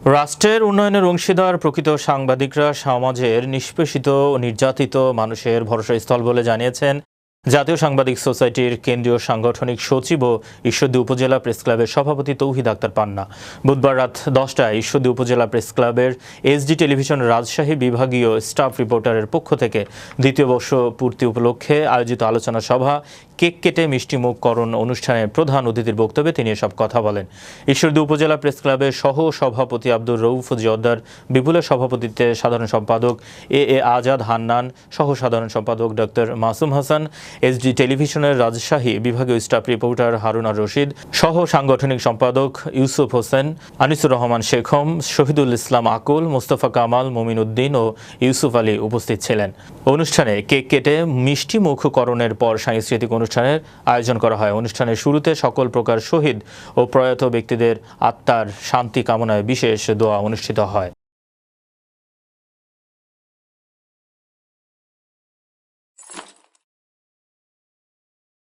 রাষ্ট্রের উন্নয়নের অংশীদার প্রকৃত সাংবাদিকরা সমাজের নিষ্পেষিত ও নির্যাতিত মানুষের ভরসাস্থল বলে জানিয়েছেন জাতীয় সাংবাদিক সোসাইটির কেন্দ্রীয় সাংগঠনিক সচিব ও ঈশ্বরদী উপজেলা প্রেস ক্লাবের সভাপতি তৌহিদ আক্তার পান্না। বুধবার রাত দশটায় ঈশ্বরদী উপজেলা প্রেস ক্লাবের এসডি টেলিভিশন রাজশাহী বিভাগীয় স্টাফ রিপোর্টারের পক্ষ থেকে দ্বিতীয় বর্ষ পূর্তি উপলক্ষে আয়োজিত আলোচনা সভা, কেক কেটে মিষ্টিমুখকরণ অনুষ্ঠানের প্রধান অতিথির বক্তব্যে তিনি এসব কথা বলেন। ঈশ্বরদী উপজেলা প্রেস ক্লাবের সহ সভাপতি আব্দুর রৌফ জিয়দ্দার বিপুলের সভাপতিত্বে সাধারণ সম্পাদক এ এ আজাদ হান্নান, সহ সাধারণ সম্পাদক ডক্টর মাসুম হাসান এসডি টেলিভিশনের রাজশাহী বিভাগীয় স্টাফ রিপোর্টার হারুনা রশিদ, সহ সাংগঠনিক সম্পাদক ইউসুফ হোসেন, আনিসুর রহমান শেখম শহীদুল ইসলাম আকুল, মোস্তফা কামাল, মমিন উদ্দিন ও ইউসুফ আলী উপস্থিত ছিলেন। অনুষ্ঠানে কেক কেটে মিষ্টি মুখকরণের পর সাংস্কৃতিক অনুষ্ঠানের আয়োজন করা হয়। অনুষ্ঠানের শুরুতে সকল প্রকার শহীদ ও প্রয়াত ব্যক্তিদের আত্মার শান্তি কামনায় বিশেষ দোয়া অনুষ্ঠিত হয়।